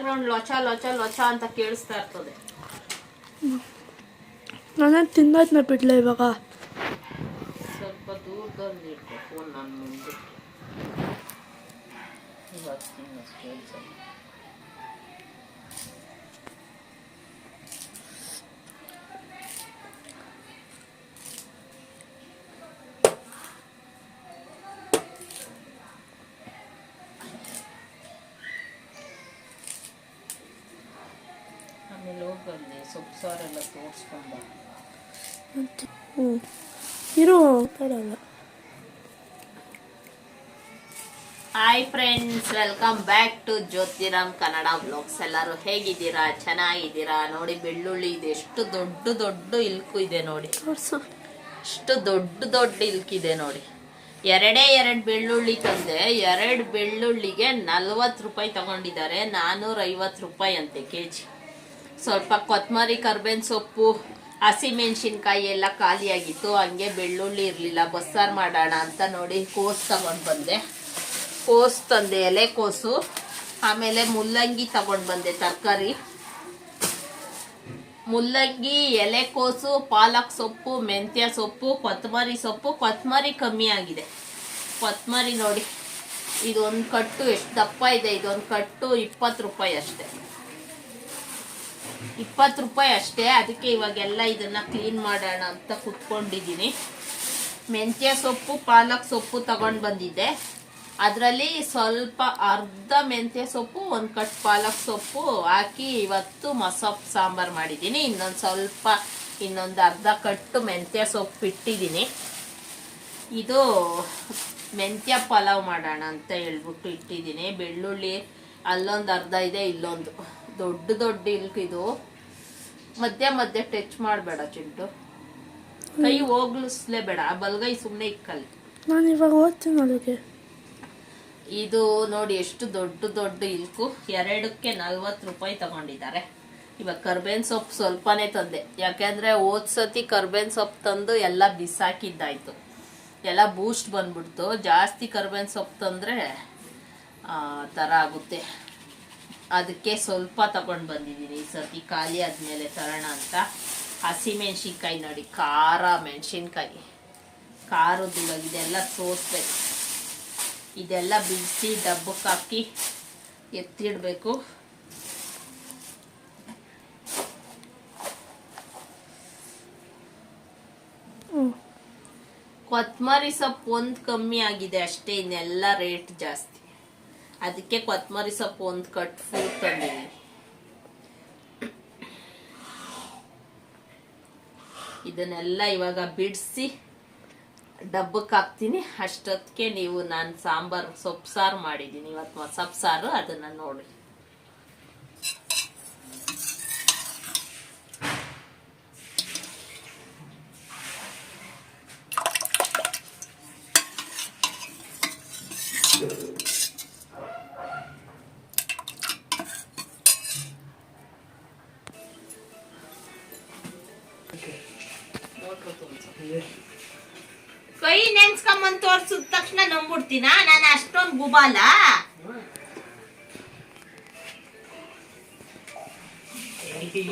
Back ground ಲೊಚ ಲೊಚ ಲೊಚ ಅಂತ ಕೇಳಿಸ್ತಾ ಇರ್ತದೆ. ನಾನು ತಿನ್ನೋದನ್ನ ಬಿಡ್ಲ ಇವಾಗ? ಸ್ವಲ್ಪ ದೂರದಲ್ಲಿ ಇಟ್ಟು ಫೋನ್ ನನ್ನ ಮುಂದೆ ಇವಾಗ ಸೊಪ್ಪು ಸಾರೆಲ್ಲ ತೋರಿಸ್ಕೊಂಡು ಹ್ಞೂ. ಇರೋ ಮಾತಾಡಲ್ಲ hi friends welcome back to Jyotiram Kannada blogs ಎಲ್ಲರೂ ಹೇಗಿದ್ದೀರಾ? ಚೆನ್ನಾಗಿದ್ದೀರಾ? ನೋಡಿ ಬೆಳ್ಳುಳ್ಳಿ ಇದೆ. ಎಷ್ಟು ದೊಡ್ಡ ದೊಡ್ಡ ಇಲ್ಕು ಇದೆ ನೋಡಿ. ಎಷ್ಟು ದೊಡ್ಡ ದೊಡ್ಡ ಇಲ್ಕಿದೆ ನೋಡಿ. ಎರಡೇ ಎರಡು ಬೆಳ್ಳುಳ್ಳಿ ತಂದೆ. ಎರಡು ಬೆಳ್ಳುಳ್ಳಿಗೆ ನಲ್ವತ್ತು ರೂಪಾಯಿ ತಗೊಂಡಿದ್ದಾರೆ. ನಾನ್ನೂರ ಐವತ್ತು ರೂಪಾಯಿ ಅಂತೆ ಕೆ ಜಿ ಸ್ವಲ್ಪ ಕೊತ್ತಂಬರಿ ಕರ್ಬೇವಿನ ಸೊಪ್ಪು ಹಸಿಮೆಣಸಿನ್ಕಾಯಿ ಎಲ್ಲ ಖಾಲಿಯಾಗಿತ್ತು. ಹಂಗೆ ಬೆಳ್ಳುಳ್ಳಿ ಇರಲಿಲ್ಲ. ಬಸ್ಸಾರು ಮಾಡೋಣ ಅಂತ ನೋಡಿ ಕೋಸು ತಗೊಂಡು ಬಂದೆ. ಕೋಸು ತಂದೆ, ಎಲೆ ಕೋಸು. ಆಮೇಲೆ ಮುಲ್ಲಂಗಿ ತಗೊಂಡು ಬಂದೆ, ತರಕಾರಿ. ಮುಲ್ಲಂಗಿ ಎಲೆಕೋಸು ಪಾಲಕ್ ಸೊಪ್ಪು, ಮೆಂತ್ಯ ಸೊಪ್ಪು ಕೊತ್ತಂಬರಿ ಸೊಪ್ಪು. ಕೊತ್ತಂಬರಿ ಕಮ್ಮಿ ಆಗಿದೆ. ಕೊತ್ತಂಬರಿ ನೋಡಿ, ಇದೊಂದು ಕಟ್ಟು ಎಷ್ಟು ದಪ್ಪ ಇದೆ. ಇದೊಂದು ಕಟ್ಟು ಇಪ್ಪತ್ತು ರೂಪಾಯಿ ಅಷ್ಟೇ. ಇಪ್ಪತ್ತು ರೂಪಾಯಿ ಅಷ್ಟೇ. ಅದಕ್ಕೆ ಇವಾಗೆಲ್ಲ ಇದನ್ನ ಕ್ಲೀನ್ ಮಾಡೋಣ ಅಂತ ಕುತ್ಕೊಂಡಿದ್ದೀನಿ. ಮೆಂತ್ಯ ಸೊಪ್ಪು, ಪಾಲಕ್ ಸೊಪ್ಪು ತಗೊಂಡು ಬಂದಿದ್ದೆ. ಅದರಲ್ಲಿ ಸ್ವಲ್ಪ ಅರ್ಧ ಮೆಂತ್ಯ ಸೊಪ್ಪು, ಒಂದು ಕಟ್ ಪಾಲಕ್ ಸೊಪ್ಪು ಹಾಕಿ ಇವತ್ತು ಮಸೊಪ್ಪು ಸಾಂಬಾರು ಮಾಡಿದ್ದೀನಿ. ಇನ್ನೊಂದು ಸ್ವಲ್ಪ, ಇನ್ನೊಂದು ಅರ್ಧ ಕಟ್ಟು ಮೆಂತ್ಯ ಸೊಪ್ಪು ಇಟ್ಟಿದ್ದೀನಿ. ಇದು ಮೆಂತ್ಯ ಪಲಾವ್ ಮಾಡೋಣ ಅಂತ ಹೇಳ್ಬಿಟ್ಟು ಇಟ್ಟಿದ್ದೀನಿ. ಬೆಳ್ಳುಳ್ಳಿ ಅಲ್ಲೊಂದು ಅರ್ಧ ಇದೆ, ಇಲ್ಲೊಂದು. ದೊಡ್ಡ ದೊಡ್ಡ ಇಲ್ಕ್ ಇದು. ಮಧ್ಯ ಮಧ್ಯ ಟಚ್ ಮಾಡಬೇಡ ಚಿಂಟು. ಕೈ ಹೋಗ್ಲಿಸ್ಲೇಬೇಡ. ಆ ಬಲ್ಗೈ ಸುಮ್ಮನೆ ಇಕ್ಕಲ್ಲಿ. ನಾನು ಇವಾಗ ಓದ್ತೀನಿ ಅಲ್ಲಿಗೆ. ಇದು ನೋಡಿ ಎಷ್ಟು ದೊಡ್ಡ ದೊಡ್ಡ ಇಲ್ಕು. ಎರಡಕ್ಕೆ ನಲ್ವತ್ತು ರೂಪಾಯಿ ತಗೊಂಡಿದ್ದಾರೆ. ಇವಾಗ ಕರ್ಬೇನ್ ಸೊಪ್ಪು ಸ್ವಲ್ಪನೇ ತಂದೆ. ಯಾಕೆಂದ್ರೆ ಹೋದ ಸತಿ ಕರ್ಬೇನ್ ಸೊಪ್ಪು ತಂದು ಎಲ್ಲ ಬಿಸಾಕಿದ್ದಾಯ್ತು. ಎಲ್ಲ ಬೂಸ್ಟ್ ಬಂದ್ಬಿಡ್ತು. ಜಾಸ್ತಿ ಕರ್ಬೇನ್ ಸೊಪ್ಪು ತಂದ್ರೆ ಆ ಥರ ಆಗುತ್ತೆ. ಅದಕ್ಕೆ ಸ್ವಲ್ಪ ತಗೊಂಡು ಬಂದಿದ್ದೀನಿ. ಈ ಸರ್ತಿ ಖಾಲಿ ಆದಮೇಲೆ ತರೋಣ ಅಂತ. ಹಸಿಮೆಣ್ಸಿನ್ಕಾಯಿ ನೋಡಿ ಖಾರ ಮೆಣಸಿನ್ಕಾಯಿ. ಖಾರದ ಇವಾಗ ಇದೆಲ್ಲ ಸೋಸ್ಬೇಕು. ಇದೆಲ್ಲ ಬಿಡಿಸಿ ಡಬ್ಬಕ್ಕೆ ಹಾಕಿ ಎತ್ತಿಡಬೇಕು. ಕೊತ್ತಂಬರಿ ಸೊಪ್ಪು ಒಂದು ಕಮ್ಮಿ ಆಗಿದೆ ಅಷ್ಟೇ ಇನ್ನೆಲ್ಲ ರೇಟ್ ಜಾಸ್ತಿ. ಅದಕ್ಕೆ ಕೊತ್ತಂಬರಿ ಸೊಪ್ಪು ಒಂದು ಕಟ್ ಫುಲ್ ತಂದಿದ್ದೀನಿ ಇದನ್ನೆಲ್ಲ ಇವಾಗ ಬಿಡಿಸಿ ಡಬ್ಬಕ್ಕೆ ಹಾಕ್ತೀನಿ. ಅಷ್ಟೊತ್ತಿಗೆ ನೀವು ನಾನು ಸಾಂಬಾರು ಸೊಪ್ಪು ಸಾರು ಮಾಡಿದ್ದೀನಿ ಇವತ್ತು ಸೊಪ್ಪು ಸಾರು, ಅದನ್ನು ನೋಡಿ. ನಂಬಿಡ್ತೀನ ನಾನು ಅಷ್ಟೊಂದು ಗುಬಾಲ.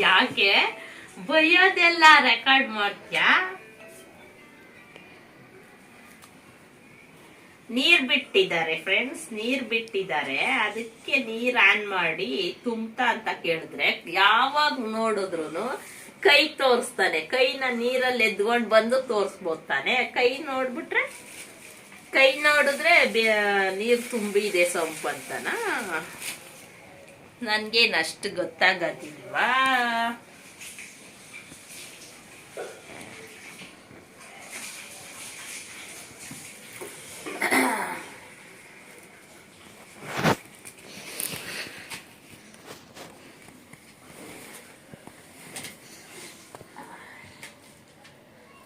ಯಾಕೆ? ಬೈಯೋದೆಲ್ಲ ರೆಕಾರ್ಡ್ ಮಾಡ್ತ್ಯಾ? ನೀರ್ ಬಿಟ್ಟಿದ್ದಾರೆ ಫ್ರೆಂಡ್ಸ್ ನೀರ್ ಬಿಟ್ಟಿದ್ದಾರೆ. ಅದಕ್ಕೆ ನೀರ್ ಆನ್ ಮಾಡಿ ತುಂಬ್ತಾ ಅಂತ ಕೇಳಿದ್ರೆ ಯಾವಾಗ ನೋಡಿದ್ರು ಕೈ ತೋರಿಸ್ತಾನೆ. ಕೈನ ನೀರಲ್ಲಿ ಎದ್ಕೊಂಡು ಬಂದು ತೋರಿಸ್ಬೋದು ತಾನೆ. ಕೈ ನೋಡ್ಬಿಟ್ರೆ ಕೈ ನೋಡಿದ್ರೆ ನೀರು ತುಂಬಿದೆ ಸೊಂಪು ಅಂತನಾ? ನನ್ಗೇನು ಅಷ್ಟು ಗೊತ್ತಾಗದಿಲ್ವಾ?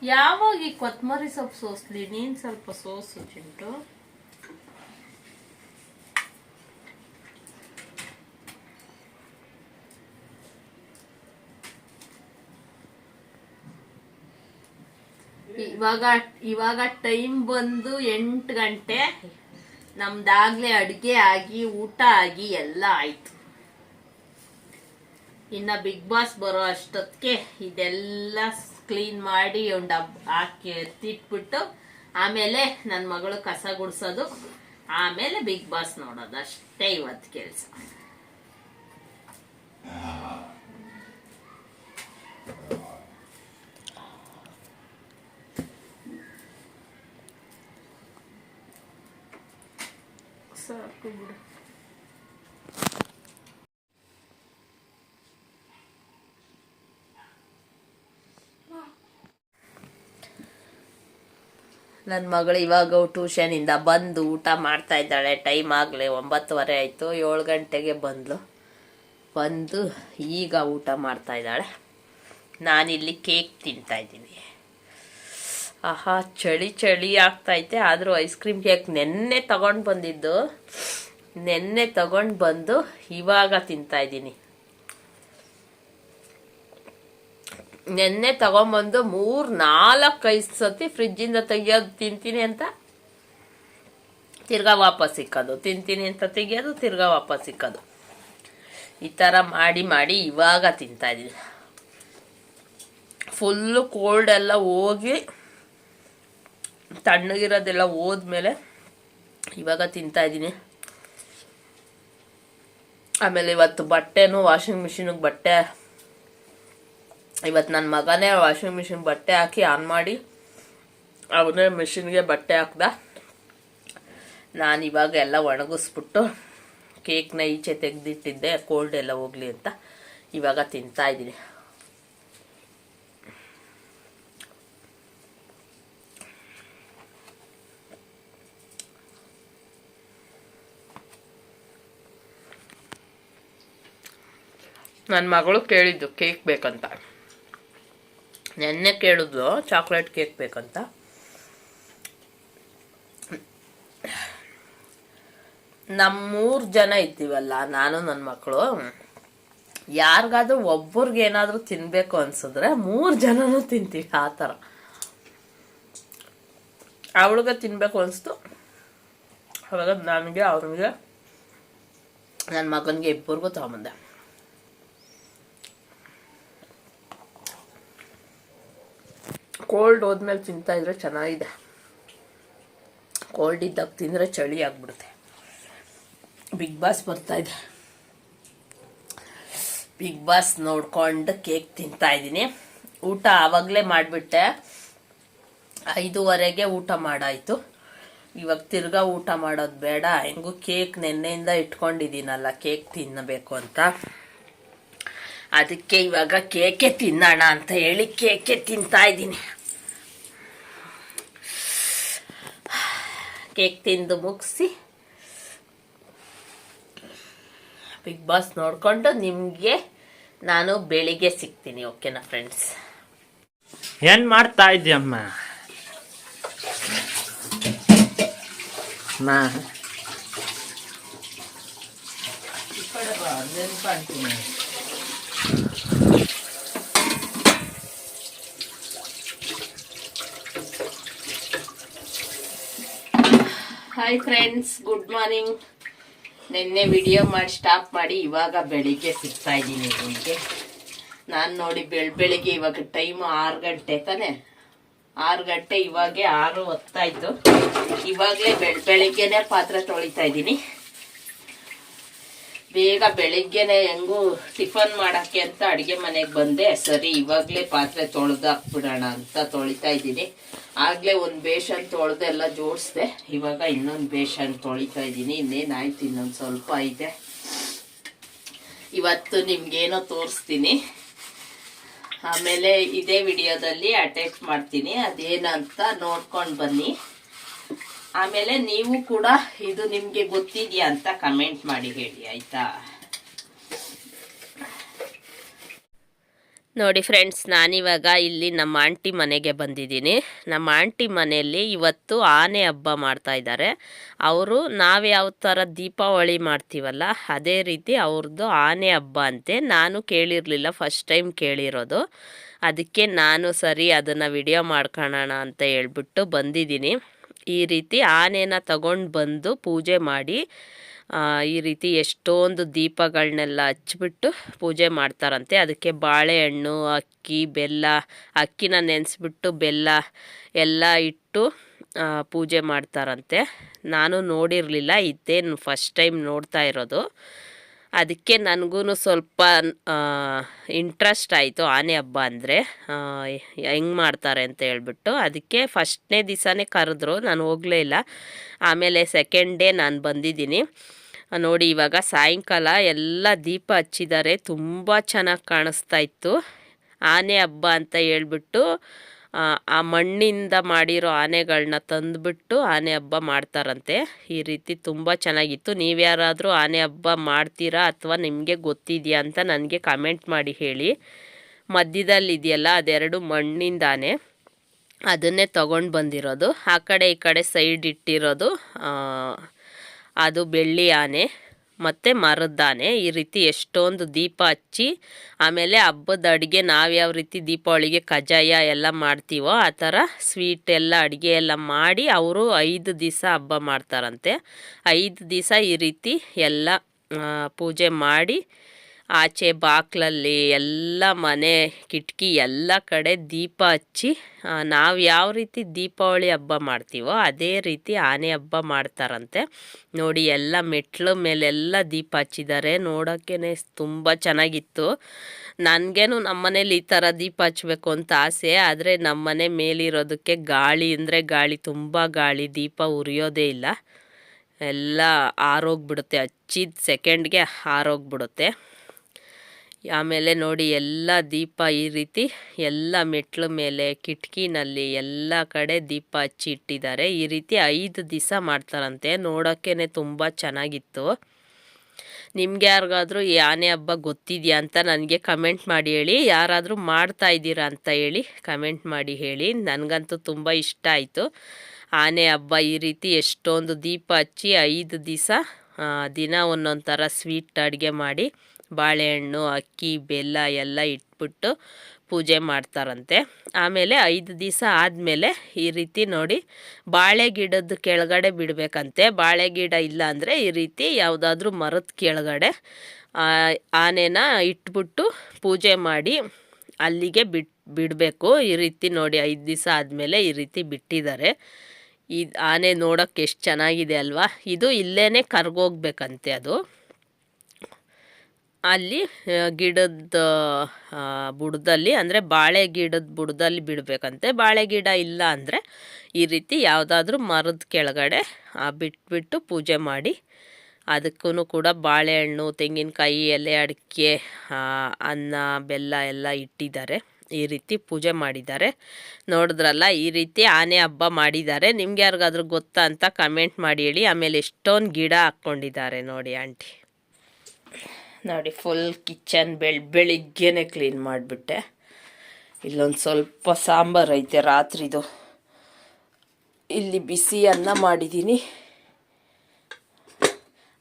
ಯಾವಾಗ ಈ ಕೊತ್ತಂಬರಿ ಸೊಪ್ಪು ಸೋಸ್ಲಿ? ನೀನ್ ಸ್ವಲ್ಪ ಸೋಸು ಚಿಂಟು. ಇವಾಗ ಇವಾಗ ಟೈಮ್ ಬಂದು ಎಂಟು ಗಂಟೆ. ನಮ್ದಾಗ್ಲೇ ಅಡುಗೆ ಆಗಿ, ಊಟ ಆಗಿ, ಎಲ್ಲ ಆಯ್ತು. ಇನ್ನ ಬಿಗ್ ಬಾಸ್ ಬರೋ ಅಷ್ಟೊತ್ತಿಗೆ ಇದೆಲ್ಲ ಕ್ಲೀನ್ ಮಾಡಿ ಒಂದು ಡಬ್ ಹಾಕಿ ಎತ್ತಿಟ್ಬಿಟ್ಟು ಆಮೇಲೆ ನನ್ನ ಮಗಳು ಕಸ ಗುಡಿಸೋದು. ಆಮೇಲೆ ಬಿಗ್ ಬಾಸ್ ನೋಡೋದು. ಅಷ್ಟೇ ಇವತ್ತು ಕೆಲಸ. ಸಾಕು ಬಿಡು ನನ್ನ ಮಗಳು ಇವಾಗ ಟ್ಯೂಷನಿಂದ ಬಂದು ಊಟ ಮಾಡ್ತಾ ಇದ್ದಾಳೆ. ಟೈಮ್ ಆಗಲಿ ಒಂಬತ್ತುವರೆ ಆಯಿತು. ಏಳು ಗಂಟೆಗೆ ಬಂದಳು ಬಂದು ಈಗ ಊಟ ಮಾಡ್ತಾ ಇದ್ದಾಳೆ. ನಾನಿಲ್ಲಿ ಕೇಕ್ ತಿಂತಾ ಇದ್ದೀನಿ. ಆಹಾ, ಚಳಿ ಚಳಿ ಆಗ್ತೈತೆ ಆದರೂ ಐಸ್ ಕ್ರೀಮ್ ಕೇಕ್ ನೆನ್ನೆ ತಗೊಂಡು ಬಂದಿದ್ದು. ನೆನ್ನೆ ತಗೊಂಡು ಬಂದು ಇವಾಗ ತಿಂತಾ ಇದ್ದೀನಿ. ನೆನ್ನೆ ತಗೊಂಬಂದು ಮೂರ್ ನಾಲ್ಕೈದು ಸತಿ ಫ್ರಿಜ್ಜಿಂದ ತೆಗಿಯೋದು ತಿಂತೀನಿ ಅಂತ. ತಿರ್ಗಾ ವಾಪಸ್ ಸಿಕ್ಕೋದು. ತಿಂತೀನಿ ಅಂತ ತೆಗಿಯೋದು, ತಿರ್ಗಾ ವಾಪಸ್ ಸಿಕ್ಕೋದು. ಈ ಥರ ಮಾಡಿ ಮಾಡಿ ಇವಾಗ ತಿಂತಾ ಇದ್ದೀನಿ. ಫುಲ್ಲು ಕೋಲ್ಡ್ ಎಲ್ಲ ಹೋಗಿ, ತಣ್ಣಗಿರೋದೆಲ್ಲ ಹೋದ್ಮೇಲೆ ಇವಾಗ ತಿಂತಾ ಇದ್ದೀನಿ. ಆಮೇಲೆ ಇವತ್ತು ಬಟ್ಟೆನೂ ವಾಷಿಂಗ್ ಮಿಷಿನಿಗೆ ಬಟ್ಟೆ ಇವತ್ತು ನನ್ನ ಮಗನೇ ವಾಷಿಂಗ್ ಮಿಷಿನ್ ಬಟ್ಟೆ ಹಾಕಿ ಆನ್ ಮಾಡಿ, ಅವನೇ ಮಿಷಿನ್ಗೆ ಬಟ್ಟೆ ಹಾಕ್ದ. ನಾನು ಇವಾಗ ಎಲ್ಲ ಒಣಗಿಸ್ಬಿಟ್ಟು ಕೇಕ್ನ ಈಚೆ ತೆಗೆದಿಟ್ಟಿದ್ದೆ ಕೋಲ್ಡ್ ಎಲ್ಲ ಹೋಗ್ಲಿ ಅಂತ ಇವಾಗ ತಿಂತಾ ಇದ್ದೀನಿ ನನ್ನ ಮಗಳು ಕೇಳಿದ್ದು ಕೇಕ್ ಬೇಕಂತ. ನೆನ್ನೆ ಕೇಳಿದ್ಲು, ಚಾಕ್ಲೇಟ್ ಕೇಕ್ ಬೇಕಂತ. ನಮ್ಮೂರು ಜನ ಇದ್ದೀವಲ್ಲ, ನಾನು ನನ್ನ ಮಕ್ಕಳು ಯಾರಿಗಾದ್ರೂ ಒಬ್ಬರಿಗೆ ಏನಾದರೂ ತಿನ್ನಬೇಕು ಅನ್ಸಿದ್ರೆ ಮೂರು ಜನನೂ ತಿಂತೀವಿ ಆ ಥರ. ಅವಳಿಗೆ ತಿನ್ನಬೇಕು ಅನಿಸ್ತು. ಅವಾಗ ನನಗೆ ಅವ್ರಿಗೆ ನನ್ನ ಮಗನಿಗೆ ಇಬ್ಬರಿಗೂ ತಗೊಂಬಂದೆ. ಕೋಲ್ಡ್ ಹೋದ್ಮೇಲೆ ತಿಂತಾ ಇದ್ರೆ ಚೆನ್ನಾಗಿದೆ. ಕೋಲ್ಡ್ ಇದ್ದಾಗ ತಿಂದರೆ ಚಳಿ ಆಗ್ಬಿಡುತ್ತೆ. ಬಿಗ್ ಬಾಸ್ ಬರ್ತಾ ಇದೆ. ಬಿಗ್ ಬಾಸ್ ನೋಡ್ಕೊಂಡು ಕೇಕ್ ತಿಂತಾ ಇದ್ದೀನಿ. ಊಟ ಆವಾಗಲೇ ಮಾಡಿಬಿಟ್ಟೆ. ಐದೂವರೆಗೆ ಊಟ ಮಾಡಾಯಿತು. ಇವಾಗ ತಿರ್ಗಾ ಊಟ ಮಾಡೋದು ಬೇಡ. ಹೆಂಗೂ ಕೇಕ್ ನೆನ್ನೆಯಿಂದ ಇಟ್ಕೊಂಡಿದ್ದೀನಲ್ಲ ಕೇಕ್ ತಿನ್ನಬೇಕು ಅಂತ. ಅದಕ್ಕೆ ಇವಾಗ ಕೇಕೆ ತಿನ್ನೋಣ ಅಂತ ಹೇಳಿ ಕೇಕೆ ತಿಂತಾ ಇದ್ದೀನಿ. ಕೇಕ್ ತಿಂದು ಮುಗಿಸಿ. ಬಿಗ್ ಬಾಸ್ ನೋಡಿಕೊಂಡು ನಿಮಗೆ ನಾನು ಬೆಳಿಗ್ಗೆ ಸಿಗ್ತೀನಿ ಓಕೆನಾ ಫ್ರೆಂಡ್ಸ್ ಏನು ಮಾಡ್ತಾ ಇದ್ಯಮ್ಮ ಮಾ ಹಾಯ್ ಫ್ರೆಂಡ್ಸ್ ಗುಡ್ ಮಾರ್ನಿಂಗ್ ನಿನ್ನೆ ವಿಡಿಯೋ ಮಾಡಿ ಸ್ಟಾಪ್ ಮಾಡಿ ಇವಾಗ ಬೆಳಿಗ್ಗೆ ಸಿಗ್ತಾ ಇದ್ದೀನಿ ನಿಮಗೆ. ನಾನು ನೋಡಿ ಬೆಳ್, ಬೆಳಿಗ್ಗೆ ಇವಾಗ ಟೈಮ್ ಆರು ಗಂಟೆ ತಾನೆ? ಆರು ಗಂಟೆ ಇವಾಗೆ ಆರು ಹೊತ್ತಾಯ್ತು. ಇವಾಗಲೇ ಬೆಳ್, ಬೆಳಿಗ್ಗೆನೇ ಪಾತ್ರೆ ತೊಳಿತಾ ಇದ್ದೀನಿ. ಬೇಗ ಬೆಳಿಗ್ಗೆನೆ ಹೆಂಗೂ ಟಿಫನ್ ಮಾಡಕ್ಕೆ ಅಂತ ಅಡುಗೆ ಮನೆಗೆ ಬಂದೆ. ಸರಿ, ಇವಾಗಲೇ ಪಾತ್ರೆ ತೊಳೆದು ಹಾಕ್ಬಿಡೋಣ ಅಂತ ತೊಳಿತಾ ಇದ್ದೀನಿ. ಆಗ್ಲೇ ಒಂದು ಬೇಷನ್ ತೊಳೆದು ಎಲ್ಲ ಜೋಡಿಸ್ದೆ. ಇವಾಗ ಇನ್ನೊಂದು ಬೇಷನ್ ತೊಳಿತಾ ಇದ್ದೀನಿ. ಇನ್ನೇನಾಯ್ತು? ಇನ್ನೊಂದು ಸ್ವಲ್ಪ ಇದೆ. ಇವತ್ತು ನಿಮ್ಗೇನೋ ತೋರಿಸ್ತೀನಿ. ಆಮೇಲೆ ಇದೇ ವಿಡಿಯೋದಲ್ಲಿ ಅಟ್ಯಾಚ್ ಮಾಡ್ತೀನಿ. ಅದೇನಂತ ನೋಡ್ಕೊಂಡು ಬನ್ನಿ. ಆಮೇಲೆ ನೀವು ಕೂಡ ಇದು ನಿಮಗೆ ಗೊತ್ತಿದೆಯಾ ಅಂತ ಕಮೆಂಟ್ ಮಾಡಿ ಹೇಳಿ, ಆಯ್ತಾ? ನೋಡಿ ಫ್ರೆಂಡ್ಸ್ ನಾನಿವಾಗ ಇಲ್ಲಿ ನಮ್ಮ ಆಂಟಿ ಮನೆಗೆ ಬಂದಿದ್ದೀನಿ. ನಮ್ಮ ಆಂಟಿ ಮನೆಯಲ್ಲಿ ಇವತ್ತು ಆನೆ ಹಬ್ಬ ಮಾಡ್ತಾ ಇದ್ದಾರೆ. ಅವರು ನಾವು ಯಾವ ಥರ ದೀಪಾವಳಿ ಮಾಡ್ತೀವಲ್ಲ, ಅದೇ ರೀತಿ ಅವ್ರದ್ದು ಆನೆ ಹಬ್ಬ ಅಂತೆ. ನಾನು ಕೇಳಿರಲಿಲ್ಲ ಫಸ್ಟ್ ಟೈಮ್ ಕೇಳಿರೋದು. ಅದಕ್ಕೆ ನಾನು ಸರಿ, ಅದನ್ನು ವಿಡಿಯೋ ಮಾಡ್ಕೊಳ್ಳೋಣ ಅಂತ ಹೇಳ್ಬಿಟ್ಟು ಬಂದಿದ್ದೀನಿ. ಈ ರೀತಿ ಆನೆನ ತಗೊಂಡು ಬಂದು ಪೂಜೆ ಮಾಡಿ ಈ ರೀತಿ ಎಷ್ಟೊಂದು ದೀಪಗಳನ್ನೆಲ್ಲ ಹಚ್ಚಿಬಿಟ್ಟು ಪೂಜೆ ಮಾಡ್ತಾರಂತೆ. ಅದಕ್ಕೆ ಬಾಳೆಹಣ್ಣು, ಅಕ್ಕಿ, ಬೆಲ್ಲ, ಅಕ್ಕಿನ ನೆನೆಸ್ಬಿಟ್ಟು ಬೆಲ್ಲ ಎಲ್ಲ ಇಟ್ಟು ಪೂಜೆ ಮಾಡ್ತಾರಂತೆ. ನಾನು ನೋಡಿರಲಿಲ್ಲ ಇದ್ದೇನು ಫಸ್ಟ್ ಟೈಮ್ ನೋಡ್ತಾ ಇರೋದು. ಅದಕ್ಕೆ ನನಗೂ ಸ್ವಲ್ಪ ಇಂಟ್ರೆಸ್ಟ್ ಆಯಿತು ಆನೆ ಹಬ್ಬ ಅಂದರೆ. ಹೆಂಗೆ ಮಾಡ್ತಾರೆ ಅಂತ ಹೇಳ್ಬಿಟ್ಟು ಅದಕ್ಕೆ ಫಸ್ಟ್ನೇ ದಿವಸನೇ ಕರೆದ್ರು, ನಾನು ಹೋಗಲೇ ಇಲ್ಲ. ಆಮೇಲೆ ಸೆಕೆಂಡ್ ಡೇ ನಾನು ಬಂದಿದ್ದೀನಿ. ನೋಡಿ ಇವಾಗ ಸಾಯಂಕಾಲ ಎಲ್ಲ ದೀಪ ಹಚ್ಚಿದ್ದಾರೆ, ತುಂಬ ಚೆನ್ನಾಗಿ ಕಾಣಿಸ್ತಾ ಇತ್ತು. ಆನೆ ಹಬ್ಬ ಅಂತ ಹೇಳ್ಬಿಟ್ಟು ಆ, ಮಣ್ಣಿಂದ ಮಾಡಿರೋ ಆನೆಗಳನ್ನ ತಂದುಬಿಟ್ಟು ಆನೆ ಹಬ್ಬ ಮಾಡ್ತಾರಂತೆ. ಈ ರೀತಿ ತುಂಬ ಚೆನ್ನಾಗಿತ್ತು. ನೀವ್ಯಾರಾದರೂ ಆನೆ ಹಬ್ಬ ಮಾಡ್ತೀರಾ ಅಥವಾ ನಿಮಗೆ ಗೊತ್ತಿದೆಯಾ ಅಂತ ನನಗೆ ಕಮೆಂಟ್ ಮಾಡಿ ಹೇಳಿ. ಮಧ್ಯದಲ್ಲಿ ಇದೆಯಲ್ಲ ಅದೆರಡು ಮಣ್ಣಿಂದಾನೆ ಅದನ್ನೇ ತಗೊಂಡು ಬಂದಿರೋದು. ಆ ಕಡೆ ಈ ಕಡೆ ಸೈಡ್ ಇಟ್ಟಿರೋದು. ಅದು ಬೆಳ್ಳಿ ಆನೆ. ಮತ್ತು ಮರದ್ದಾನೆ ಈ ರೀತಿ ಎಷ್ಟೊಂದು ದೀಪ ಹಚ್ಚಿ, ಆಮೇಲೆ ಹಬ್ಬದ ಅಡುಗೆ ನಾವು ಯಾವ ರೀತಿ ದೀಪಾವಳಿಗೆ ಕಜಾಯ ಎಲ್ಲ ಮಾಡ್ತೀವೋ ಆ ಥರ ಸ್ವೀಟ್ ಎಲ್ಲ ಅಡುಗೆ ಎಲ್ಲ ಮಾಡಿ ಅವರು ಐದು ದಿವಸ ಹಬ್ಬ ಮಾಡ್ತಾರಂತೆ. ಐದು ದಿವಸ ಈ ರೀತಿ ಎಲ್ಲ ಪೂಜೆ ಮಾಡಿ ಆಚೆ ಬಾಕ್ಲಲ್ಲಿ ಎಲ್ಲ ಮನೆ ಕಿಟಕಿ ಎಲ್ಲ ಕಡೆ ದೀಪ ಹಚ್ಚಿ ನಾವು ಯಾವ ರೀತಿ ದೀಪಾವಳಿ ಹಬ್ಬ ಮಾಡ್ತೀವೋ ಅದೇ ರೀತಿ ಆನೆ ಹಬ್ಬ ಮಾಡ್ತಾರಂತೆ. ನೋಡಿ ಎಲ್ಲ ಮೆಟ್ಲು ಮೇಲೆಲ್ಲ ದೀಪ ಹಚ್ಚಿದ್ದಾರೆ. ನೋಡೋಕ್ಕೇ ತುಂಬ ಚೆನ್ನಾಗಿತ್ತು. ನನಗೇನು ನಮ್ಮನೇಲಿ ಈ ಥರ ದೀಪ ಹಚ್ಚಬೇಕು ಅಂತ ಆಸೆ, ಆದರೆ ನಮ್ಮನೆ ಮೇಲಿರೋದಕ್ಕೆ ಗಾಳಿ ಅಂದರೆ ಗಾಳಿ, ತುಂಬ ಗಾಳಿ, ದೀಪ ಉರಿಯೋದೇ ಇಲ್ಲ. ಎಲ್ಲ ಆರೋಗ್ಬಿಡುತ್ತೆ. ಹಚ್ಚಿದ ಸೆಕೆಂಡ್ಗೆ ಆರೋಗ್ಬಿಡುತ್ತೆ. ಆಮೇಲೆ ನೋಡಿ ಎಲ್ಲ ದೀಪ ಈ ರೀತಿ ಎಲ್ಲ ಮೆಟ್ಲು ಮೇಲೆ, ಕಿಟಕಿನಲ್ಲಿ ಎಲ್ಲ ಕಡೆ ದೀಪ ಹಚ್ಚಿ ಇಟ್ಟಿದ್ದಾರೆ. ಈ ರೀತಿ ಐದು ದಿವಸ ಮಾಡ್ತಾರಂತೆ. ನೋಡೋಕ್ಕೇ ತುಂಬ ಚೆನ್ನಾಗಿತ್ತು. ನಿಮ್ಗೆ ಯಾರಿಗಾದ್ರೂ ಈ ಆನೆ ಹಬ್ಬ ಗೊತ್ತಿದೆಯಾ ಅಂತ ನನಗೆ ಕಮೆಂಟ್ ಮಾಡಿ ಹೇಳಿ. ಯಾರಾದರೂ ಮಾಡ್ತಾ ಇದ್ದೀರಾ ಅಂತ ಹೇಳಿ ಕಮೆಂಟ್ ಮಾಡಿ ಹೇಳಿ. ನನಗಂತೂ ತುಂಬ ಇಷ್ಟ ಆಯಿತು. ಆನೆ ಹಬ್ಬ ಈ ರೀತಿ ಎಷ್ಟೊಂದು ದೀಪ ಹಚ್ಚಿ ಐದು ದಿವಸ ದಿನ ಒಂದೊಂದು ಥರ ಸ್ವೀಟ್ ಅಡುಗೆ ಮಾಡಿ ಬಾಳೆಹಣ್ಣು, ಅಕ್ಕಿ, ಬೆಲ್ಲ ಎಲ್ಲ ಇಟ್ಬಿಟ್ಟು ಪೂಜೆ ಮಾಡ್ತಾರಂತೆ. ಆಮೇಲೆ ಐದು ದಿವಸ ಆದಮೇಲೆ ಈ ರೀತಿ ನೋಡಿ ಬಾಳೆ ಗಿಡದ ಕೆಳಗಡೆ ಬಿಡಬೇಕಂತೆ. ಬಾಳೆ ಗಿಡ ಇಲ್ಲ ಅಂದರೆ ಈ ರೀತಿ ಯಾವುದಾದ್ರೂ ಮರದ ಕೆಳಗಡೆ ಆನೆನ ಇಟ್ಬಿಟ್ಟು ಪೂಜೆ ಮಾಡಿ ಅಲ್ಲಿಗೆ ಬಿಟ್, ಬಿಡಬೇಕು. ಈ ರೀತಿ ನೋಡಿ ಐದು ದಿವಸ ಆದಮೇಲೆ ಈ ರೀತಿ ಬಿಟ್ಟಿದ್ದಾರೆ. ಇದು ಆನೆ ನೋಡೋಕ್ಕೆ ಎಷ್ಟು ಚೆನ್ನಾಗಿದೆ ಅಲ್ವಾ? ಇದು ಇಲ್ಲೇ ಕರ್ಗೋಗ್ಬೇಕಂತೆ ಅದು. ಅಲ್ಲಿ ಗಿಡದ ಬುಡದಲ್ಲಿ, ಅಂದರೆ ಬಾಳೆ ಗಿಡದ ಬುಡದಲ್ಲಿ ಬಿಡಬೇಕಂತೆ. ಬಾಳೆ ಗಿಡ ಇಲ್ಲ ಅಂದರೆ ಈ ರೀತಿ ಯಾವುದಾದ್ರೂ ಮರದ ಕೆಳಗಡೆ ಬಿಟ್ಬಿಟ್ಟು ಪೂಜೆ ಮಾಡಿ ಅದಕ್ಕೂ ಕೂಡ ಬಾಳೆಹಣ್ಣು, ತೆಂಗಿನಕಾಯಿ, ಎಲೆ, ಅಡಿಕೆ ಅನ್ನ, ಬೆಲ್ಲ ಎಲ್ಲ ಇಟ್ಟಿದ್ದಾರೆ. ಈ ರೀತಿ ಪೂಜೆ ಮಾಡಿದ್ದಾರೆ. ನೋಡಿದ್ರಲ್ಲ, ಈ ರೀತಿ ಆನೆ ಹಬ್ಬ ಮಾಡಿದ್ದಾರೆ. ನಿಮ್ಗೆ ಯಾರಿಗಾದ್ರೂ ಗೊತ್ತಾ ಅಂತ ಕಮೆಂಟ್ ಮಾಡಿ ಹೇಳಿ. ಆಮೇಲೆ ಎಷ್ಟೊಂದು ಗಿಡ ಹಾಕ್ಕೊಂಡಿದ್ದಾರೆ ನೋಡಿ ಆಂಟಿ. ನೋಡಿ ಫುಲ್ ಕಿಚನ್ ಬೆಳ್, ಬೆಳಿಗ್ಗೆನೆ ಕ್ಲೀನ್ ಮಾಡಿಬಿಟ್ಟೆ. ಇಲ್ಲೊಂದು ಸ್ವಲ್ಪ ಸಾಂಬಾರು ಐತೆ ರಾತ್ರಿದು. ಇಲ್ಲಿ ಬಿಸಿ ಅನ್ನ ಮಾಡಿದ್ದೀನಿ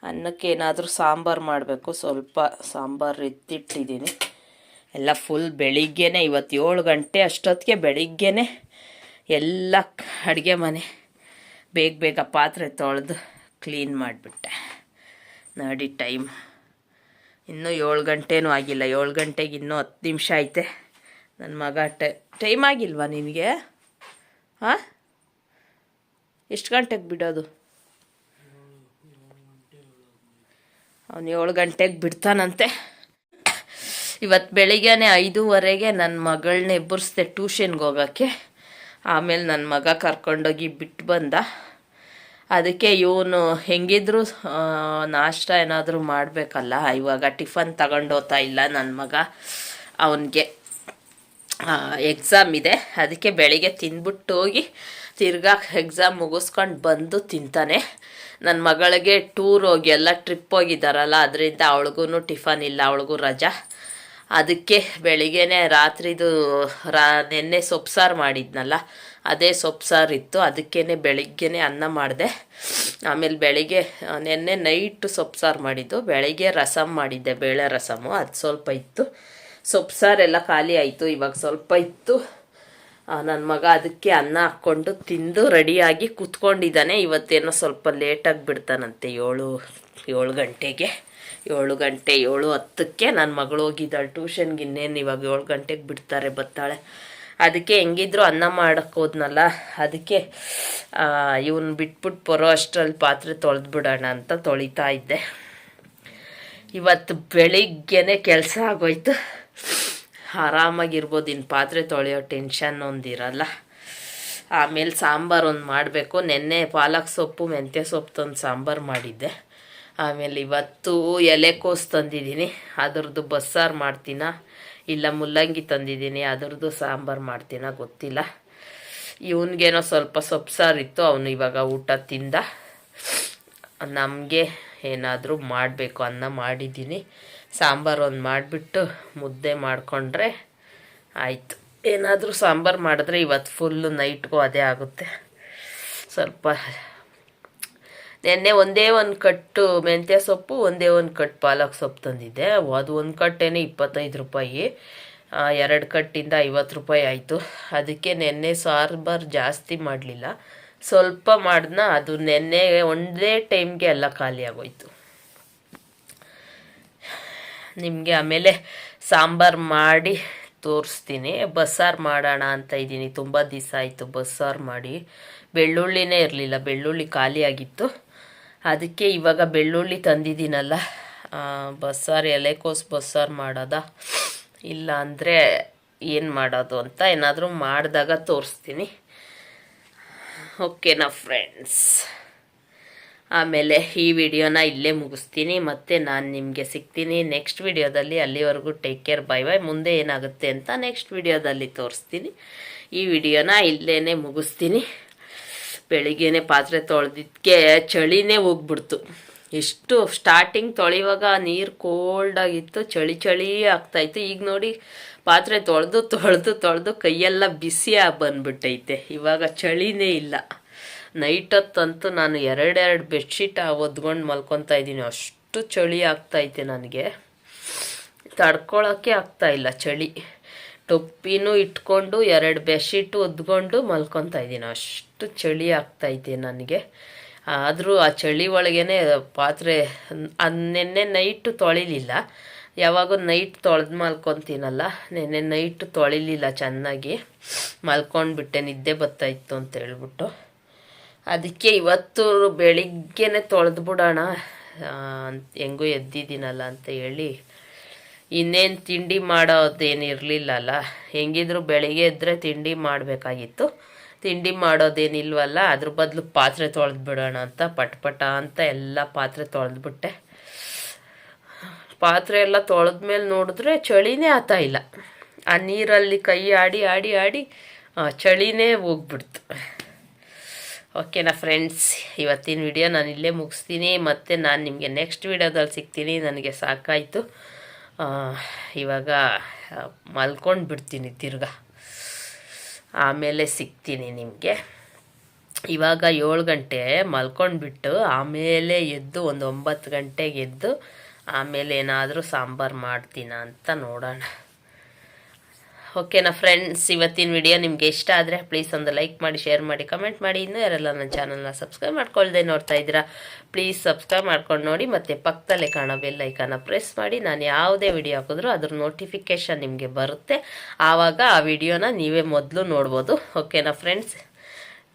ಅನ್ನಕ್ಕೆ ಏನಾದರೂ ಸಾಂಬಾರು ಮಾಡಬೇಕು, ಸ್ವಲ್ಪ ಸಾಂಬಾರು ಎತ್ತಿಟ್ಟಿದ್ದೀನಿ ಎಲ್ಲ ಫುಲ್ ಬೆಳಿಗ್ಗೆನೆ, ಇವತ್ತು ಏಳು ಗಂಟೆ ಅಷ್ಟೊತ್ತಿಗೆ ಬೆಳಿಗ್ಗೆನೆ ಎಲ್ಲ ಅಡುಗೆ ಮನೆ ಬೇಗ ಬೇಗ ಪಾತ್ರೆ ತೊಳೆದು ಕ್ಲೀನ್ ಮಾಡಿಬಿಟ್ಟೆ. ನೋಡಿ ಟೈಮ್ ಇನ್ನೂ ಏಳು ಗಂಟೆನೂ ಆಗಿಲ್ಲ. ಏಳು ಗಂಟೆಗೆ ಇನ್ನೂ ಹತ್ತು ನಿಮಿಷ ಐತೆ. ನನ್ನ ಮಗ ಟೈ, ಟೈಮ್ ಆಗಿಲ್ವಾ ನಿನಗೆ? ಹಾಂ ಎಷ್ಟು ಗಂಟೆಗೆ ಬಿಡೋದು? ಅವನು ಏಳು ಗಂಟೆಗೆ ಬಿಡ್ತಾನಂತೆ. ಇವತ್ತು ಬೆಳಿಗ್ಗೆನೆ ಐದೂವರೆಗೆ ನನ್ನ ಮಗಳನ್ನ ಎಬ್ಬರಿಸ್ದೆ ಟ್ಯೂಷನ್ಗೆ ಹೋಗೋಕ್ಕೆ. ಆಮೇಲೆ ನನ್ನ ಮಗ ಕರ್ಕೊಂಡೋಗಿ ಬಿಟ್ಟು ಬಂದ. ಅದಕ್ಕೆ ಇವನು ಹೆಂಗಿದ್ರು ನಾಷ್ಟ ಏನಾದರೂ ಮಾಡಬೇಕಲ್ಲ, ಇವಾಗ ಟಿಫನ್ ತಗೊಂಡೋತಾ ಹೋಗ್ತಾ ಇಲ್ಲ ನನ್ನ ಮಗ. ಅವನಿಗೆ ಎಕ್ಸಾಮ್ ಇದೆ. ಅದಕ್ಕೆ ಬೆಳಿಗ್ಗೆ ತಿಂದ್ಬಿಟ್ಟು ಹೋಗಿ ತಿರ್ಗಾ ಎಕ್ಸಾಮ್ ಮುಗಿಸ್ಕೊಂಡು ಬಂದು ತಿಂತಾನೆ. ನನ್ನ ಮಗಳಿಗೆ ಟೂರ್ ಹೋಗಿ ಎಲ್ಲ ಟ್ರಿಪ್ ಹೋಗಿದ್ದಾರಲ್ಲ ಅದರಿಂದ ಅವಳಿಗೂ ಟಿಫನ್ ಇಲ್ಲ, ಅವಳಿಗೂ ರಜಾ. ಅದಕ್ಕೆ ಬೆಳಿಗ್ಗೆನೆ ರಾತ್ರಿದು ರಾ, ನೆನ್ನೆ ಸೊಪ್ಸಾರು ಮಾಡಿದ್ನಲ್ಲ. ಅದೇ ಸೊಪ್ಸಾರು ಇತ್ತು. ಅದಕ್ಕೇ ಬೆಳಿಗ್ಗೆನೆ ಅನ್ನ ಮಾಡಿದೆ. ಆಮೇಲೆ ಬೆಳಿಗ್ಗೆ ನೆನ್ನೆ ನೈಟು ಸೊಪ್ಸಾರು ಮಾಡಿದ್ದು. ಬೆಳಿಗ್ಗೆ ರಸಮ್ ಮಾಡಿದ್ದೆ, ಬೇಳೆ ರಸಮು. ಅದು ಸ್ವಲ್ಪ ಇತ್ತು. ಸೊಪ್ಸಾರೆಲ್ಲ ಖಾಲಿ ಆಯಿತು, ಇವಾಗ ಸ್ವಲ್ಪ ಇತ್ತು. ನನ್ನ ಮಗ ಅದಕ್ಕೆ ಅನ್ನ ಹಾಕ್ಕೊಂಡು ತಿಂದು ರೆಡಿಯಾಗಿ ಕೂತ್ಕೊಂಡಿದ್ದಾನೆ ಇವತ್ತೇನೋ ಸ್ವಲ್ಪ ಲೇಟಾಗಿ ಬಿಡ್ತಾನಂತೆ, ಏಳು ಏಳು ಗಂಟೆಗೆ. ಏಳು ಗಂಟೆ, ಏಳು ಹತ್ತಕ್ಕೆ ನನ್ನ ಮಗಳು ಹೋಗಿದ್ದಾಳೆ. ಟ್ಯೂಷನ್ಗೆ ಇನ್ನೇನು ಇವಾಗ ಏಳು ಗಂಟೆಗೆ ಬಿಡ್ತಾರೆ ಬತ್ತಾಳೆ ಅದಕ್ಕೆ ಹೆಂಗಿದ್ರು ಅನ್ನ ಮಾಡಕ್ಕೆ ಹೋದ್ನಲ್ಲ, ಅದಕ್ಕೆ ಇವನ್ ಬಿಟ್ಬಿಟ್ಟು ಬರೋ ಅಷ್ಟರಲ್ಲಿ ಪಾತ್ರೆ ತೊಳೆದು ಬಿಡೋಣ ಅಂತ ತೊಳಿತಾ ಇದ್ದೆ. ಇವತ್ತು ಬೆಳಿಗ್ಗೆನೆ ಕೆಲಸ ಆಗೋಯ್ತು. ಆರಾಮಾಗಿರ್ಬೋದು ಇನ್ನು ಪಾತ್ರೆ ತೊಳೆಯೋ ಟೆನ್ಷನ್ ಒಂದಿರಲ್ಲ ಆಮೇಲೆ ಸಾಂಬಾರು ಒಂದು ಮಾಡಬೇಕು. ನೆನ್ನೆ ಪಾಲಕ್ ಸೊಪ್ಪು, ಮೆಂತ್ಯ ಸೊಪ್ಪು ತಂದು ಸಾಂಬಾರು ಮಾಡಿದ್ದೆ. ಆಮೇಲೆ ಇವತ್ತು ಎಲೆಕೋಸು ತಂದಿದ್ದೀನಿ. ಅದರದ್ದು ಬಸ್ಸಾರು ಮಾಡ್ತೀನ? ಇಲ್ಲ, ಮುಲ್ಲಂಗಿ ತಂದಿದ್ದೀನಿ, ಅದರದ್ದು ಸಾಂಬಾರು ಮಾಡ್ತೀನ ಗೊತ್ತಿಲ್ಲ. ಇವನಿಗೇನೋ ಸ್ವಲ್ಪ ಸೊಪ್ಸಾರಿತ್ತು ಅವನು ಇವಾಗ ಊಟ ತಿಂದ. ನಮಗೆ ಏನಾದರೂ ಮಾಡಬೇಕು ಅನ್ನ ಮಾಡಿದ್ದೀನಿ. ಸಾಂಬಾರು ಒಂದು ಮಾಡಿಬಿಟ್ಟು ಮುದ್ದೆ ಮಾಡಿಕೊಂಡ್ರೆ ಆಯಿತು. ಏನಾದರೂ ಸಾಂಬಾರು ಮಾಡಿದ್ರೆ ಇವತ್ತು ಫುಲ್ಲು ನೈಟ್ಗೂ ಅದೇ ಆಗುತ್ತೆ. ಸ್ವಲ್ಪ ನೆನ್ನೆ ಒಂದೇ ಒಂದು ಕಟ್ಟು ಮೆಂತ್ಯ ಸೊಪ್ಪು, ಒಂದೇ ಒಂದು ಕಟ್ಟು ಪಾಲಕ್ ಸೊಪ್ಪು ತಂದಿದ್ದೆ. ಅದು ಒಂದು ಕಟ್ಟೇನೆ ಇಪ್ಪತ್ತೈದು ರೂಪಾಯಿ. ಎರಡು ಕಟ್ಟಿಂದ ಐವತ್ತು ರೂಪಾಯಿ ಆಯಿತು. ಅದಕ್ಕೆ ನೆನ್ನೆ ಸಾಂಬಾರು ಜಾಸ್ತಿ ಮಾಡಲಿಲ್ಲ. ಸ್ವಲ್ಪ ಮಾಡಿದ್ನ, ಅದು ನೆನ್ನೆ ಒಂದೇ ಟೈಮ್ಗೆ ಎಲ್ಲ ಖಾಲಿ ಆಗೋಯ್ತು. ನಿಮಗೆ ಆಮೇಲೆ ಸಾಂಬಾರು ಮಾಡಿ ತೋರಿಸ್ತೀನಿ. ಬಸ್ಸಾರು ಮಾಡೋಣ ಅಂತ ಇದ್ದೀನಿ. ತುಂಬ ದಿವಸ ಆಯಿತು ಬಸ್ಸಾರು ಮಾಡಿ. ಬೆಳ್ಳುಳ್ಳಿನೇ ಇರಲಿಲ್ಲ. ಬೆಳ್ಳುಳ್ಳಿ ಖಾಲಿ ಆಗಿತ್ತು. ಅದಕ್ಕೆ ಇವಾಗ ಬೆಳ್ಳುಳ್ಳಿ ತಂದಿದ್ದೀನಲ್ಲ ಬಸ್ಸಾರು ಎಲೆಕೋಸು ಬಸ್ಸಾರು ಮಾಡೋದ? ಇಲ್ಲ ಅಂದರೆ ಏನು ಮಾಡೋದು ಅಂತ ಏನಾದರೂ ಮಾಡಿದಾಗ ತೋರಿಸ್ತೀನಿ. ಓಕೆನಾ ಫ್ರೆಂಡ್ಸ್ ಆಮೇಲೆ ಈ ವಿಡಿಯೋನ ಇಲ್ಲೇ ಮುಗಿಸ್ತೀನಿ. ಮತ್ತು ನಾನು ನಿಮಗೆ ಸಿಗ್ತೀನಿ ನೆಕ್ಸ್ಟ್ ವಿಡಿಯೋದಲ್ಲಿ. ಅಲ್ಲಿವರೆಗೂ ಟೇಕ್ ಕೇರ್ ಬೈ ಬೈ ಮುಂದೆ ಏನಾಗುತ್ತೆ ಅಂತ ನೆಕ್ಸ್ಟ್ ವಿಡಿಯೋದಲ್ಲಿ ತೋರಿಸ್ತೀನಿ. ಈ ವಿಡಿಯೋನ ಇಲ್ಲೇ ಮುಗಿಸ್ತೀನಿ. ಬೆಳಿಗ್ಗೆನೆ ಪಾತ್ರೆ ತೊಳೆದಿದ್ದಕ್ಕೆ ಚಳಿನೇ ಹೋಗ್ಬಿಡ್ತು. ಎಷ್ಟು ಸ್ಟಾರ್ಟಿಂಗ್ ತೊಳೆಯುವಾಗ ನೀರು ಕೋಲ್ಡಾಗಿತ್ತು ಚಳಿ ಚಳಿ ಆಗ್ತಾಯಿತ್ತು ಈಗ ನೋಡಿ ಪಾತ್ರೆ ತೊಳೆದು ತೊಳೆದು ತೊಳೆದು ಕೈಯೆಲ್ಲ ಬಿಸಿ ಬಂದ್ಬಿಟ್ಟೈತೆ. ಇವಾಗ ಚಳಿನೇ ಇಲ್ಲ. ನೈಟ್ ಹೊತ್ತಂತೂ ನಾನು ಎರಡೆರಡು ಬೆಡ್ಶೀಟ್ ಒದ್ಕೊಂಡು ಮಲ್ಕೊತಾ ಇದ್ದೀನಿ. ಅಷ್ಟು ಚಳಿ ಆಗ್ತೈತೆ ನನಗೆ. ತಡ್ಕೊಳ್ಳೋಕ್ಕೆ ಆಗ್ತಾ ಇಲ್ಲ ಚಳಿ. ಟೊಪ್ಪಿನೂ ಇಟ್ಕೊಂಡು, ಎರಡು ಬೆಡ್ಶೀಟು ಒದ್ಕೊಂಡು ಮಲ್ಕೊತಾ ಇದ್ದೀನಿ. ಅಷ್ಟು ಚಳಿ ಆಗ್ತಾ ಇದೆ ನನಗೆ. ಆದರೂ ಆ ಚಳಿ ಒಳಗೇನೆ ಪಾತ್ರೆ, ನೆನ್ನೆ ನೈಟು ತೊಳಿಲಿಲ್ಲ. ಯಾವಾಗೂ ನೈಟ್ ತೊಳೆದು ಮಲ್ಕೊತೀನಲ್ಲ, ನೆನ್ನೆ ನೈಟ್ ತೊಳಿಲಿಲ್ಲ ಚೆನ್ನಾಗಿ. ಮಲ್ಕೊಂಡ್ಬಿಟ್ಟೆ, ನಿದ್ದೆ ಬರ್ತಾಯಿತ್ತು ಅಂತ ಹೇಳ್ಬಿಟ್ಟು. ಅದಕ್ಕೆ ಇವತ್ತು ಬೆಳಿಗ್ಗೆನೆ ತೊಳೆದು ಬಿಡೋಣ ಹೆಂಗೂ ಎದ್ದಿದ್ದೀನಲ್ಲ ಅಂತ ಹೇಳಿ ಇನ್ನೇನು ತಿಂಡಿ ಮಾಡೋದೇನಿರಲಿಲ್ಲಲ್ಲ. ಹೆಂಗಿದ್ರು ಬೆಳಿಗ್ಗೆ ಎದ್ದರೆ ತಿಂಡಿ ಮಾಡಬೇಕಾಗಿತ್ತು. ತಿಂಡಿ ಮಾಡೋದೇನಿಲ್ವಲ್ಲ, ಅದ್ರ ಬದಲು ಪಾತ್ರೆ ತೊಳೆದು ಬಿಡೋಣ ಅಂತ, ಪಟ್ ಪಟ ಅಂತ ಎಲ್ಲ ಪಾತ್ರೆ ತೊಳೆದ್ಬಿಟ್ಟೆ ಪಾತ್ರೆ ಎಲ್ಲ ತೊಳೆದ್ಮೇಲೆ ನೋಡಿದ್ರೆ ಚಳಿನೇ ಆತಾ ಇಲ್ಲ. ಆ ನೀರಲ್ಲಿ ಕೈ ಆಡಿ ಆಡಿ ಆಡಿ ಚಳಿನೇ ಹೋಗ್ಬಿಡ್ತು. ಓಕೆನಾ ಫ್ರೆಂಡ್ಸ್, ಇವತ್ತಿನ ವಿಡಿಯೋ ನಾನು ಇಲ್ಲೇ ಮುಗಿಸ್ತೀನಿ. ಮತ್ತು ನಾನು ನಿಮಗೆ ನೆಕ್ಸ್ಟ್ ವಿಡಿಯೋದಲ್ಲಿ ಸಿಗ್ತೀನಿ. ನನಗೆ ಸಾಕಾಯಿತು. ಇವಾಗ ಮಲ್ಕೊಂಡು ಬಿಡ್ತೀನಿ ತಿರ್ಗ. ಆಮೇಲೆ ಸಿಗ್ತೀನಿ ನಿಮಗೆ. ಇವಾಗ ಏಳು ಗಂಟೆ ಮಲ್ಕೊಂಡ್ಬಿಟ್ಟು ಆಮೇಲೆ ಎದ್ದು ಒಂದು ಒಂಬತ್ತು ಗಂಟೆಗೆ ಎದ್ದು ಆಮೇಲೆ ಏನಾದರೂ ಸಾಂಬಾರು ಮಾಡ್ತೀನ ಅಂತ ನೋಡೋಣ. ಓಕೆನಾ ಫ್ರೆಂಡ್ಸ್ ಇವತ್ತಿನ ವಿಡಿಯೋ ನಿಮಗೆ ಇಷ್ಟ ಆದರೆ ಪ್ಲೀಸ್ ಒಂದು ಲೈಕ್ ಮಾಡಿ ಶೇರ್ ಮಾಡಿ ಕಮೆಂಟ್ ಮಾಡಿ. ಇನ್ನೂ ಯಾರೆಲ್ಲ ನನ್ನ ಚಾನಲ್ನ ಸಬ್ಸ್ಕ್ರೈಬ್ ಮಾಡ್ಕೊಳ್ದೆ ನೋಡ್ತಾ ಇದ್ದೀರಾ ಪ್ಲೀಸ್ ಸಬ್ಸ್ಕ್ರೈಬ್ ಮಾಡ್ಕೊಂಡು ನೋಡಿ. ಮತ್ತು ಪಕ್ಕದಲ್ಲೇ ಕಾಣೋ ಬೆಲ್ ಐಕಾನ ಪ್ರೆಸ್ ಮಾಡಿ. ನಾನು ಯಾವುದೇ ವಿಡಿಯೋ ಹಾಕಿದ್ರೂ ಅದ್ರ ನೋಟಿಫಿಕೇಷನ್ ನಿಮಗೆ ಬರುತ್ತೆ. ಆವಾಗ ಆ ವಿಡಿಯೋನ ನೀವೇ ಮೊದಲು ನೋಡ್ಬೋದು. ಓಕೆನಾ ಫ್ರೆಂಡ್ಸ್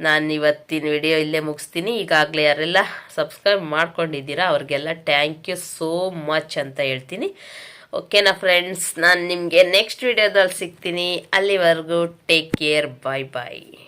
ನಾನು ಇವತ್ತಿನ ವಿಡಿಯೋ ಇಲ್ಲೇ ಮುಗಿಸ್ತೀನಿ. ಈಗಾಗಲೇ ಯಾರೆಲ್ಲ ಸಬ್ಸ್ಕ್ರೈಬ್ ಮಾಡ್ಕೊಂಡಿದ್ದೀರಾ, ಅವ್ರಿಗೆಲ್ಲ ಥ್ಯಾಂಕ್ ಯು ಸೋ ಮಚ್ ಅಂತ ಹೇಳ್ತೀನಿ. ಓಕೆನಾ ಫ್ರೆಂಡ್ಸ್ ನಾನು ನಿಮಗೆ ನೆಕ್ಸ್ಟ್ ವಿಡಿಯೋದಲ್ಲಿ ಸಿಗ್ತೀನಿ. ಅಲ್ಲಿವರೆಗೂ ಟೇಕ್ ಕೇರ್ ಬಾಯ್ ಬಾಯ್